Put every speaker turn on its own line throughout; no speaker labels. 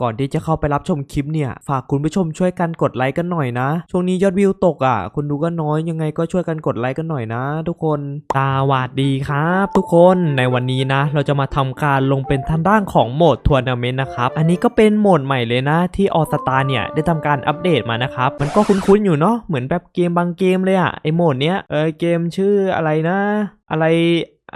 ก่อนที่จะเข้าไปรับชมคลิปเนี่ย ฝากคุณผู้ชมช่วยกันกดไลค์กันหน่อยนะ ช่วงนี้ยอดวิวตกอะ คนดูก็น้อยยังไงก็ช่วยกันกดไลค์กันหน่อยนะ ทุกคนสวัสดีครับ ทุกคนในวันนี้นะ เราจะมาทำการลงเป็นทางด้านของโหมดทัวร์นาเมนต์นะครับ อันนี้ก็เป็นโหมดใหม่เลยนะ ที่ออสตาเนี่ยได้ทำการอัปเดตมานะครับ มันก็คุ้นๆอยู่เนาะเหมือนแบบเกมบางเกมเลยอะไอโหมดเนี้ยเออเกมชื่ออะไรนะ อะไร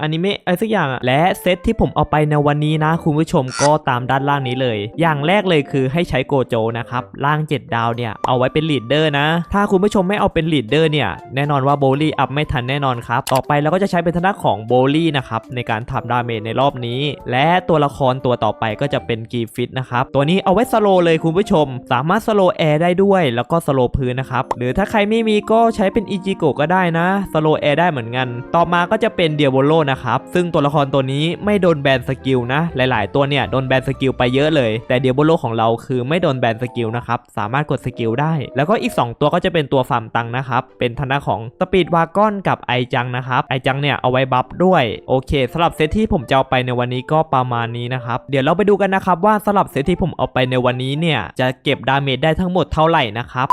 อนิเมะอะไรสักอย่างอะและเซตที่ผมเอาไปในวันนี้นะ คุณผู้ชมก็ตามด้านล่างนี้เลย อย่างแรกเลยคือให้ใช้โกโจนะครับล่าง 7 ดาวเนี่ยเอาไว้เป็นลีดเดอร์นะ ถ้าคุณผู้ชมไม่เอาเป็นลีดเดอร์เนี่ยแน่นอนว่าโบลี่อัพไม่ทันแน่นอนครับ ต่อไปเราก็จะใช้เป็นทางด้าของโบลี่นะครับในการทำดาเมจในรอบนี้ และตัวละครตัวต่อไปก็จะเป็นกีฟิตนะครับตัวนี้เอาไว้สโลเลยคุณผู้ชม สามารถสโลแอร์ได้ด้วย แล้วก็สโลพื้นนะครับหรือถ้าใครไม่มีก็ใช้เป็นอิจิโกะก็ได้นะสโลแอร์ได้เหมือนกัน ต่อมาก็จะเป็นเดียโบโลนะครับ ซึ่งตัวละครตัวนี้ไม่โดนแบนสกิลนะ หลาย ๆ ตัวเนี่ยโดนแบนสกิลไปเยอะเลย แต่เดียบโลของเราคือไม่โดนแบนสกิลนะครับ สามารถกดสกิลได้ แล้วก็อีก 2 ตัวก็จะเป็นตัวฟาร์มตังนะครับ เป็นทางด้าของสปีดวากอนกับไอจังนะครับ ไอจังเนี่ยเอาไว้บัฟด้วย โอเคสำหรับเซตที่ผมจะเอาไปในวันนี้ก็ประมาณนี้นะครับ เดี๋ยวเราไปดูกันนะครับว่าสำหรับเซตที่ผมเอาไปในวันนี้เนี่ยจะเก็บดาเมจได้ทั้งหมดเท่าไหร่นะครับ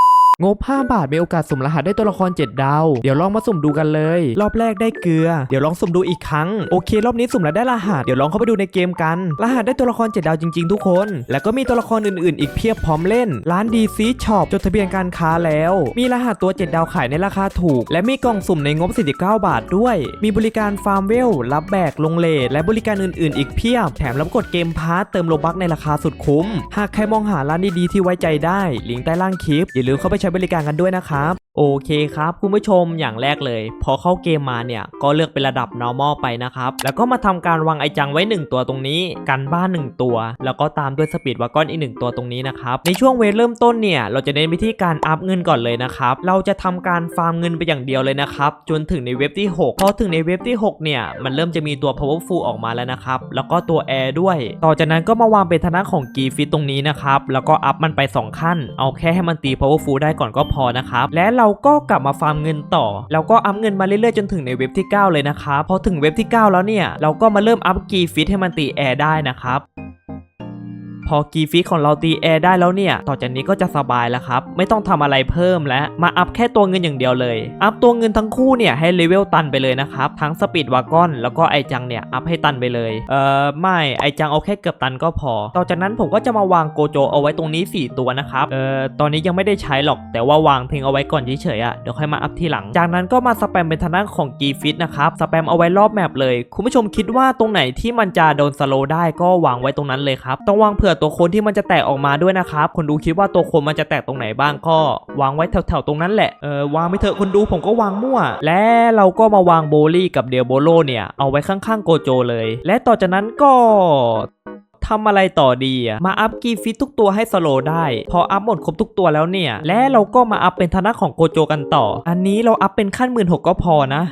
งบ 5 บาทมีโอกาสสุ่มรหัสได้ตัวละคร 7 ดาว เดี๋ยวลองมาสุ่มดูกันเลย รอบแรกได้เกลือ เดี๋ยวลองสุ่มดูอีกครั้ง โอเค รอบนี้สุ่มแล้วได้รหัส เดี๋ยวลองเข้าไปดูในเกมกัน รหัสได้ตัวละคร 7 ดาวจริง ๆ ทุกคน แล้วก็มีตัวละครอื่น ๆ อีกเพียบพร้อมเล่น ร้านดีซีช็อปจดทะเบียนการค้าแล้ว มีรหัสตัว 7 ดาวขายในราคาถูก และมีกล่องสุ่มในงบ 49 บาทด้วย มีบริการฟาร์มเวล รับแบก ลงเลทและบริการอื่น ๆ อีกเพียบ แถมรับกดเกมพาร์ตเติมโลบักในราคาสุดคุ้ม หากใครมองหาร้านดีๆที่ไว้ใจได้ลิงก์ใต้ล่างคลิปอย่าลืมเข้าไปช้บริการกันด้วยนะครับ โอเคครับคุณผู้ชมอย่างแรกเลย พอเข้าเกมมาเนี่ย ก็เลือกเป็นระดับ normal ไปนะครับ แล้วก็มาทำการวางไอจังไว้ 1 ตัวตรงนี้ กันบ้าน 1 ตัว แล้วก็ตามด้วยสปีดวากอนอีก 1 ตัวตรงนี้นะครับ ในช่วงเวทเริ่มต้นเนี่ย เราจะเน้นวิธีการอัพเงินก่อนเลยนะครับ เราจะทำการฟาร์มเงินไปอย่างเดียวเลยนะครับ จนถึงในเว็บที่ 6 พอถึงในเว็บที่ 6 เนี่ย มันเริ่มจะมีตัว powerful ออกมาแล้วนะครับ แล้วก็ตัว air ด้วย ต่อจากนั้นก็มาวางเป็นธนาของกีฟิตตรงนี้นะครับ แล้วก็อัพมันไป 2 ขั้น เอาแค่ให้มันตี powerful ได้ก่อนก็พอนะครับ และเราราก็กลับมาฟาร์มเงินต่อ แล้วก็อัพเงินมาเรื่อยๆจนถึงในเว็บที่ 9 เลยนะครับพอถึงเว็บที่ 9 แล้วเนี่ย เราก็มาเริ่มอัพกีฟิตให้มันตีแอร์ได้นะครับ พอกีฟิตของเราตีแอร์ได้แล้วเนี่ย ต่อจากนี้ก็จะสบายแล้วครับ ไม่ต้องทำอะไรเพิ่มแล้ว มาอัพแค่ตัวเงินอย่างเดียวเลย อัพตัวเงินทั้งคู่เนี่ยให้เลเวลตันไปเลยนะครับ ทั้งสปีดวากอนแล้วก็ไอจังเนี่ยอัพให้ตันไปเลย เอ่อไม่ไอจังเอาแค่เกือบตันก็พอ ต่อจากนั้นผมก็จะมาวางโกโจเอาไว้ตรงนี้ 4 ตัวนะครับ เอ่อตอนนี้ยังไม่ได้ใช้หรอก แต่ว่าวางทิ้งเอาไว้ก่อนเฉยๆอะ เดี๋ยวค่อยมาอัพทีหลัง จากนั้นก็มาสแปมเป็นทางด้านของกีฟิตนะครับ สแปมเอาไว้รอบแมปเลย คุณผู้ชมคิดว่าตรงไหนที่มันจะโดนสโลได้ก็วางไว้ตรงนั้นเลยครับ ต้องวางเผื่อตัวโคนที่มันจะแตกออกมาด้วยนะครับคนดูคิดว่าตัวโคนมันจะแตกตรงไหนบ้างก็วางไว้แถวๆตรงนั้นแหละเออวางไม่เถอะคนดูผมก็วางมั่ว และเราก็มาวางโบลี่กับเดียโบโลเนี่ยเอาไว้ข้างๆโกโจเลย และต่อจากนั้นก็ทำอะไรต่อดีอะมาอัพกีฟิตทุกตัวให้สโลได้ พออัพหมดครบทุกตัวแล้วเนี่ย และเราก็มาอัพเป็นธนะของโกโจกันต่อ อันนี้เราอัพเป็นขั้นหมื่นหกก็พอนะ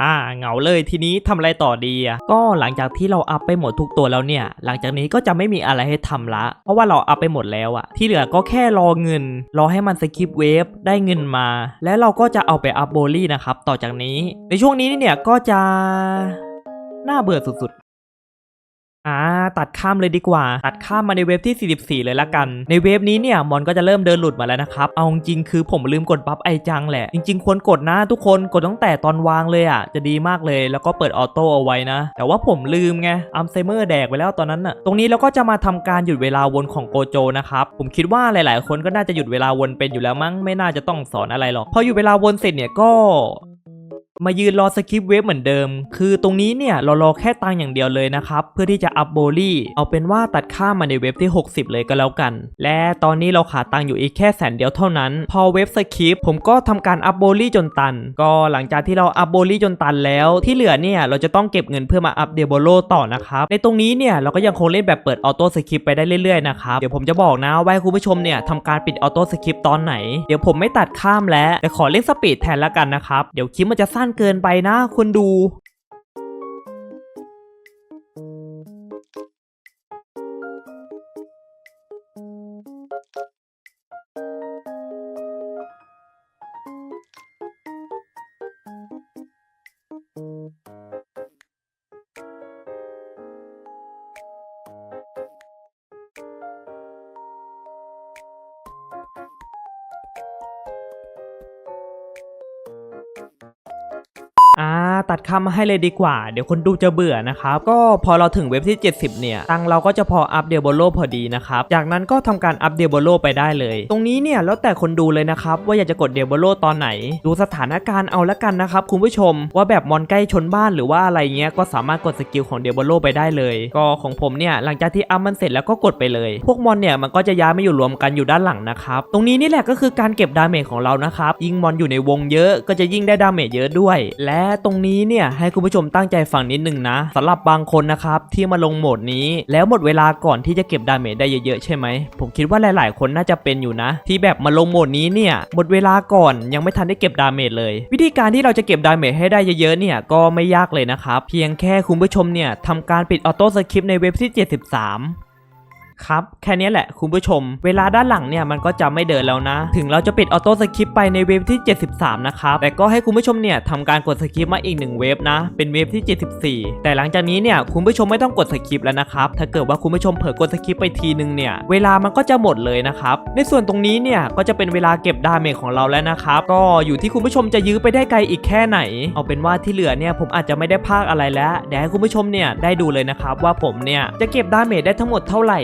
อ่าเหงาเลยทีนี้ทำอะไรต่อดีอะก็หลังจากที่เราอัพไปหมดทุกตัวแล้วเนี่ย หลังจากนี้ก็จะไม่มีอะไรให้ทำละ เพราะว่าเราอัพไปหมดแล้วอะ ที่เหลือก็แค่รอเงิน รอให้มันสกิปเวฟได้เงินมา แล้วเราก็จะเอาไปอัพโบลี่นะครับ ต่อจากนี้ ในช่วงนี้เนี่ยก็จะน่าเบื่อสุด อ่าตัดข้ามเลยดีกว่า ตัดข้ามมาในเว็บที่ 44 เลยละกัน ในเว็บนี้เนี่ยมอนก็จะเริ่มเดินหลุดมาแล้วนะครับ เอาจริงคือผมลืมกดบัฟไอจังแหละ จริง ๆ ควรกดนะทุกคนกดตั้งแต่ตอนวางเลยอะ จะดีมากเลยแล้วก็เปิดออโต้เอาไว้นะ แต่ว่าผมลืมไงอัลไซเมอร์แดกไปแล้วตอนนั้นน่ะตรงนี้เราก็จะมาทำการหยุดเวลาวนของโกโจนะครับผมคิดว่าหลาย ๆ คนก็น่าจะหยุดเวลาวนเป็นอยู่แล้วมั้งไม่น่าจะต้องสอนอะไรหรอกพอหยุดเวลาวนเสร็จเนี่ยก็ มายืนรอสคริปต์เวฟเหมือนเดิม คือตรงนี้เนี่ยเรารอแค่ตังค์อย่างเดียวเลยนะครับ เพื่อที่จะอัพโบลี่เอาเป็นว่าตัดค่ามาในเว็บที่ 60 เลยก็แล้วกัน และตอนนี้เราขาดตังค์อยู่อีกแค่แสนเดียวเท่านั้น พอเว็บสคริปต์ผมก็ทำการอัพโบลี่จนตัน ก็หลังจากที่เราอัพโบลี่จนตันแล้ว ที่เหลือเนี่ยเราจะต้องเก็บเงินเพื่อมาอัพเดโบโลต่อนะครับในตรงนี้เนี่ยเราก็ยังคงเล่นแบบเปิดออโต้สคริปต์ไปได้เรื่อยๆนะครับเดี๋ยวผมจะบอกนะว่าคุณผู้ชมเนี่ยทำการปิดออโต้สคริปต์ตอนไหนเดี๋ยวผมไม่ตัดข้ามแล้วแต่ขอเล่นสปีดแทนละกันนะครับเดี๋ยวคลิปมันจะสั้นเกินไปนะคนดู ตัดคำมาให้เลยดีกว่า เดี๋ยวคนดูจะเบื่อนะครับ ก็พอเราถึงเว็บที่ 70 เนี่ย ตังเราก็จะพออัพเดโบโลพอดีนะครับ จากนั้นก็ทำการอัพเดโบโลไปได้เลย ตรงนี้เนี่ยแล้วแต่คนดูเลยนะครับ ว่าอยากจะกดเดบโลตอนไหน ดูสถานการณ์เอาละกันนะครับคุณผู้ชม ว่าแบบมอนใกล้ชนบ้านหรือว่าอะไรเงี้ยก็สามารถกดสกิลของเดบโลไปได้เลย ก็ของผมเนี่ยหลังจากที่อัพมันเสร็จแล้วก็กดไปเลย พวกมอนเนี่ยมันก็จะย้ายมาอยู่รวมกันอยู่ด้านหลังนะครับตรงนี้นี่แหละก็คือการเก็บดาเมจของเรานะครับยิ่งมอนอยู่ในวงเยอะก็จะยิ่งได้ดาเมจเยอะด้วย และตรงนี้เนี่ยให้คุณผู้ชมตั้งใจฟังนิดนึงนะสำหรับบางคนนะครับที่มาลงโหมดนี้ แล้วหมดเวลาก่อนที่จะเก็บดาเมจได้เยอะๆใช่ไหมผมคิดว่าหลาย ๆ คนน่าจะเป็นอยู่นะ ที่แบบมาลงโหมดนี้เนี่ยหมดเวลาก่อนยังไม่ทันได้เก็บดาเมจเลย วิธีการที่เราจะเก็บดาเมจให้ได้เยอะๆเนี่ยก็ไม่ยากเลยนะครับเพียงแค่คุณผู้ชมเนี่ยทำการปิดออโต้สคริปต์ในเว็บที่ 73 ครับ แค่นี้แหละคุณผู้ชม เวลาด้านหลังเนี่ยมันก็จะไม่เดินแล้วนะ ถึงเราจะปิดออโต้สคริปต์ไปในเว็บที่ 73 นะครับ แต่ก็ให้คุณผู้ชมเนี่ยทำการกดสคริปต์มาอีกหนึ่งเว็บนะ เป็นเว็บที่ 74 แต่หลังจากนี้เนี่ยคุณผู้ชมไม่ต้องกดสคริปต์แล้วนะครับ ถ้าเกิดว่าคุณผู้ชมเผลอกดสคริปต์ไปทีนึงเนี่ย เวลามันก็จะหมดเลยนะครับ ในส่วนตรงนี้เนี่ยก็จะเป็นเวลาเก็บดาเมจของเราแล้วนะครับ ก็อยู่ที่คุณผู้ชมจะยื้อไปได้ไกลอีกแค่ไหน เอาเป็นว่าที่เหลือเนี่ยผมอาจจะไม่ได้พากอะไรแล้วเดี๋ยวให้คุณผู้ชมเนี่ยได้ดูเลยนะครับว่าผมเนี่ยจะเก็บดาเมจได้ทั้งหมดเท่าไหร่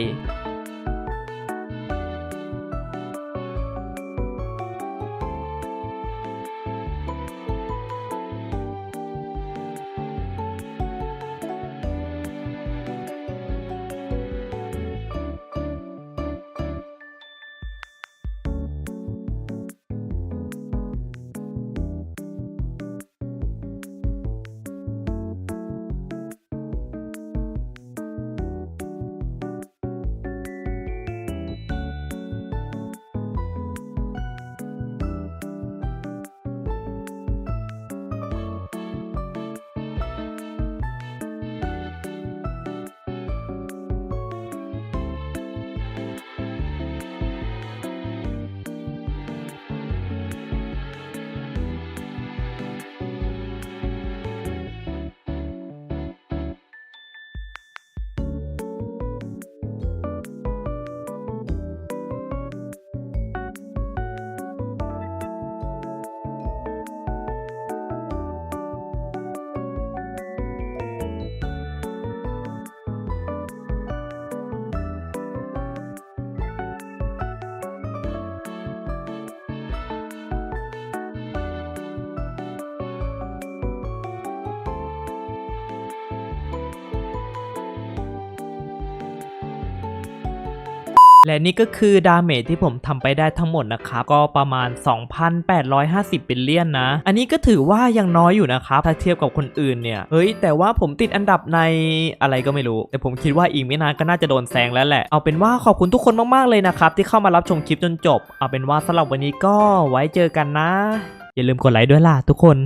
และนี่ก็คือดาเมจที่ผมทำไปได้ทั้งหมดนะครับ ก็ประมาณ 2,850บิลเลียนนะ อันนี้ก็ถือว่ายังน้อยอยู่นะครับถ้าเทียบกับคนอื่นเนี่ยเฮ้ย แต่ว่าผมติดอันดับในอะไรก็ไม่รู้ แต่ผมคิดว่าอีกไม่นานก็น่าจะโดนแซงแล้วแหละเอาเป็นว่าขอบคุณทุกคนมากๆเลยนะครับ ที่เข้ามารับชมคลิปจนจบ เอาเป็นว่าสำหรับวันนี้ก็ไว้เจอกันนะ อย่าลืมกดไลค์ด้วยล่ะทุกคน